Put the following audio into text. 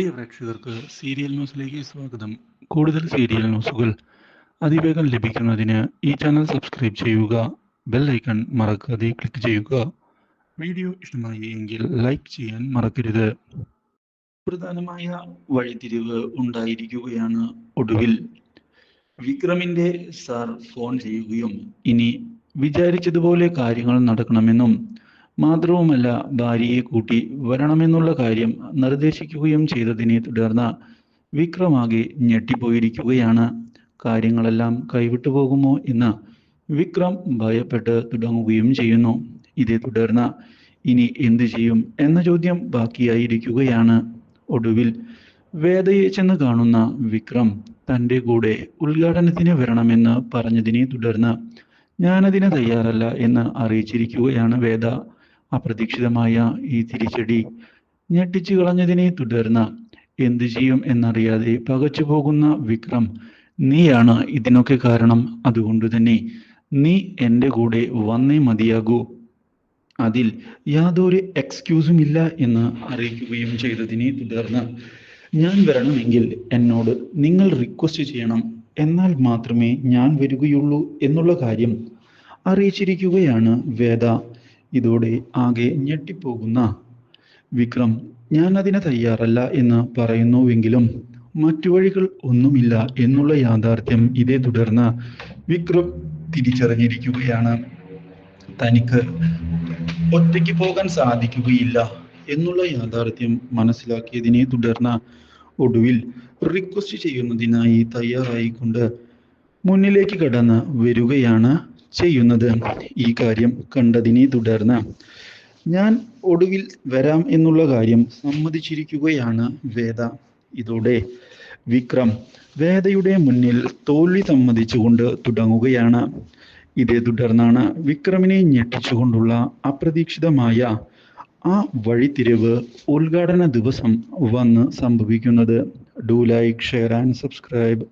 പ്രിയ പ്രേക്ഷകർക്ക് സീരിയൽ ന്യൂസിലേക്ക് സ്വാഗതം. കൂടുതൽ സീരിയൽ ന്യൂസുകൾ അതിവേഗം ലഭിക്കുന്നതിന് ഈ ചാനൽ സബ്സ്ക്രൈബ് ചെയ്യുക ബെൽ ഐക്കൺ മറക്കാതെ ക്ലിക്ക് ചെയ്യുക. വീഡിയോ ഇഷ്ടമായി എങ്കിൽ ലൈക്ക് ചെയ്യാൻ മറക്കരുത്. പ്രധാനമായ വഴിതിരിവ് ഉണ്ടായിരിക്കുകയാണ് ഒടുവിൽ. വിക്രമിന്റെ സാർ ഫോൺ ചെയ്യുകയും ഇനി വിചാരിച്ചതുപോലെ കാര്യങ്ങൾ നടക്കണമെന്നും മാത്രവുമല്ല ഭാര്യയെ കൂട്ടി വരണമെന്നുള്ള കാര്യം നിർദ്ദേശിക്കുകയും ചെയ്തതിനെ തുടർന്ന് വിക്രമാകെ ഞെട്ടിപ്പോയിരിക്കുകയാണ്. കാര്യങ്ങളെല്ലാം കൈവിട്ടു പോകുമോ എന്ന് വിക്രം ഭയപ്പെട്ട് തുടങ്ങുകയും ചെയ്യുന്നു. ഇതേ തുടർന്ന് ഇനി എന്തു ചെയ്യും എന്ന ചോദ്യം ബാക്കിയായിരിക്കുകയാണ്. ഒടുവിൽ വേദയെ ചെന്ന് കാണുന്ന വിക്രം തന്റെ കൂടെ ഉദ്ഘാടനത്തിന് വരണമെന്ന് പറഞ്ഞതിനെ തുടർന്ന് ഞാനതിന് തയ്യാറല്ല എന്ന് അറിയിച്ചിരിക്കുകയാണ് വേദ. അപ്രതീക്ഷിതമായ ഈ തിരിച്ചടി ഞെട്ടിച്ചു കളഞ്ഞതിനെ തുടർന്ന് എന്തു ചെയ്യും എന്നറിയാതെ പകച്ചു പോകുന്ന വിക്രം നീയാണ് ഇതിനൊക്കെ കാരണം. അതുകൊണ്ട് തന്നെ നീ എന്റെ കൂടെ വന്നേ മതിയാകൂ. അതിൽ യാതൊരു എക്സ്ക്യൂസും ഇല്ല എന്ന് അറിയിക്കുകയും ചെയ്തതിനെ തുടർന്ന് ഞാൻ വരണമെങ്കിൽ എന്നോട് നിങ്ങൾ റിക്വസ്റ്റ് ചെയ്യണം. എന്നാൽ മാത്രമേ ഞാൻ വരികയുള്ളൂ എന്നുള്ള കാര്യം അറിയിച്ചിരിക്കുകയാണ് വേദ. ഇതോടെ ആകെ ഞെട്ടിപ്പോകുന്ന വിക്രം ഞാൻ അതിന് തയ്യാറല്ല എന്ന് പറയുന്നുവെങ്കിലും മറ്റു വഴികൾ ഒന്നുമില്ല എന്നുള്ള യാഥാർത്ഥ്യം ഇതേ തുടർന്ന് വിക്രം തിരിച്ചറിഞ്ഞിരിക്കുകയാണ്. തനിക്ക് ഒറ്റയ്ക്ക് പോകാൻ സാധിക്കുകയില്ല എന്നുള്ള യാഥാർത്ഥ്യം മനസ്സിലാക്കിയതിനെ തുടർന്ന് ഒടുവിൽ റിക്വസ്റ്റ് ചെയ്യുന്നതിനായി തയ്യാറായിക്കൊണ്ട് മുന്നിലേക്ക് കടന്ന് വരികയാണ് ചെയ്യുന്നത് ഈ കാര്യം കണ്ടതിനെ തുടർന്ന് ഞാൻ ഒടുവിൽ വരാം എന്നുള്ള കാര്യം സമ്മതിച്ചിരിക്കുകയാണ് വേദ. ഇതോടെ വിക്രം വേദയുടെ മുന്നിൽ തോൽവി സമ്മതിച്ചുകൊണ്ട് തുടങ്ങുകയാണ്. ഇതേ തുടർന്നാണ് വിക്രമിനെ ഞെട്ടിച്ചുകൊണ്ടുള്ള അപ്രതീക്ഷിതമായ ആ വഴിത്തിരിവ് ഉദ്ഘാടന ദിവസം വന്ന് സംഭവിക്കുന്നത്. Do like share and subscribe